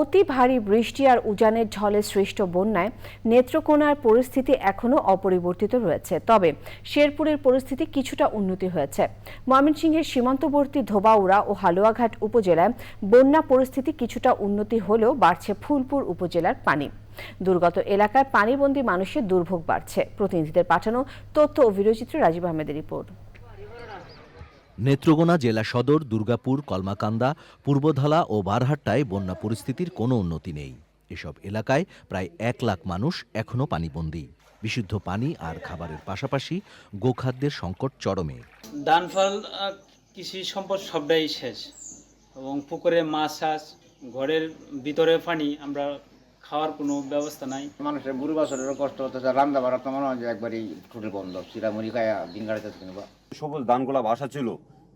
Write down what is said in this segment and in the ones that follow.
অতি ভারী বৃষ্টি আর উজানের ঝলে সৃষ্ট বন্যায় নেত্রকোনার পরিস্থিতি এখনও অপরিবর্তিত রয়েছে। তবে শেরপুরের পরিস্থিতি কিছুটা উন্নতি হয়েছে। ময়মনসিংহের সীমান্তবর্তী ধোবাউড়া ও হালুয়াঘাট উপজেলায় বন্যা পরিস্থিতি কিছুটা উন্নতি হলেও বাড়ছে ফুলপুর উপজেলার পানি। দুর্গত এলাকায় পানিবন্দী মানুষের দুর্ভোগ বাড়ছে। প্রতিনিধিদের পাঠানো তথ্য ও ভিডিওচিত্রে রাজীব আহমেদের রিপোর্ট। নেত্রকোনা জেলা সদর দুর্গাপুর কলমাকান্দা পূর্বধলা ও বারহাট্টায় বন্যা পরিস্থিতির কোনো উন্নতি নেই। এসব এলাকায় প্রায় এক লাখ মানুষ এখনও পানিবন্দী। বিশুদ্ধ পানি আর খাবারের পাশাপাশি গোখাদ্যের সংকট চরমে। ধান ফল আহ, কৃষি সম্পদ সবটাই শেষ। এবং পুকুরে মাছ চাষ ঘরের ভিতরে পানি আমরা খাওয়ার কোনো ব্যবস্থা নাই। মানুষের বুড়ি বছরেরও কষ্ট হতেছে রান্না বাড়া তো মনে হয় যে একবারই ঠুটে বন্ধ। চিরামুড়ি খায় দিন কাটাতে সবুজ দানগুলা বাসা ছিল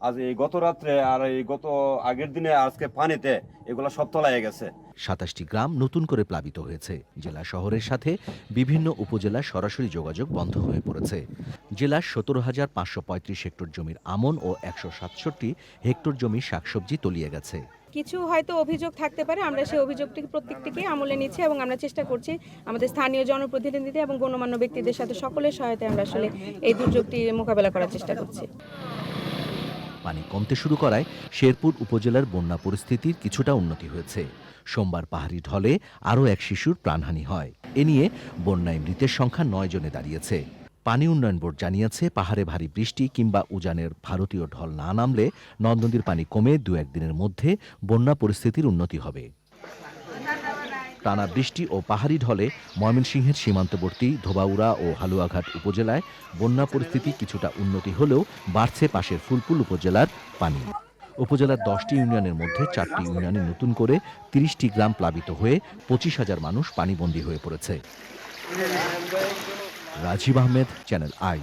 আজ এই গত রাত্রে আর এই গত আগের দিনে আজকে পানিতে এগুলা সব তলায় গেছে। সাতাশটি গ্রাম নতুন করে প্লাবিত হয়েছে। জেলা শহরের সাথে বিভিন্ন উপজেলার সরাসরি যোগাযোগ বন্ধ হয়ে পড়েছে। জেলার সতেরো হাজার পাঁচশো পঁয়ত্রিশ হেক্টর জমির আমন ও একশো সাতষট্টি হেক্টর জমি শাকসবজি তলিয়ে গেছে। কিছু হয়তো অভিযোগ থাকতে পারে আমরা সেই অভিযোগটি প্রত্যেকটিকে আমলে নিচ্ছি এবং আমরা চেষ্টা করছি আমাদের স্থানীয় জনপ্রতিনিধিদের এবং গণ্যমান্য ব্যক্তিদের সাথে সকলের সহায়তায় আমরা আসলে এই দুর্যোগটি মোকাবেলা করার চেষ্টা করছি। পানি কমতে শুরু করায় শেরপুর উপজেলার বন্যা পরিস্থিতির কিছুটা উন্নতি হয়েছে। সোমবার পাহাড়ি ঢলে আরও এক শিশুর প্রাণহানি হয়। এ নিয়ে বন্যায় মৃতের সংখ্যা নয় জনে দাঁড়িয়েছে। পানি উন্নয়ন বোর্ড জানিয়েছে, পাহাড়ে ভারী বৃষ্টি কিংবা উজানের ভারতীয় ঢল না নামলে নদ নদীর পানি কমে দু একদিনের মধ্যে বন্যা পরিস্থিতির উন্নতি হবে। টানা বৃষ্টি ও পাহাড়ি ঢলে ময়মনসিংহের সীমান্তবর্তী ধোবাউড়া ও হালুয়াঘাট উপজেলায় বন্যা পরিস্থিতি কিছুটা উন্নতি হলেও বাড়ছে পাশের ফুলপুল উপজেলার পানি। উপজেলার দশটি ইউনিয়নের মধ্যে চারটি ইউনিয়নে নতুন করে তিরিশটি গ্রাম প্লাবিত হয়ে পঁচিশ হাজার মানুষ পানিবন্দী হয়ে পড়েছে। Rajib Ahmed, Channel I.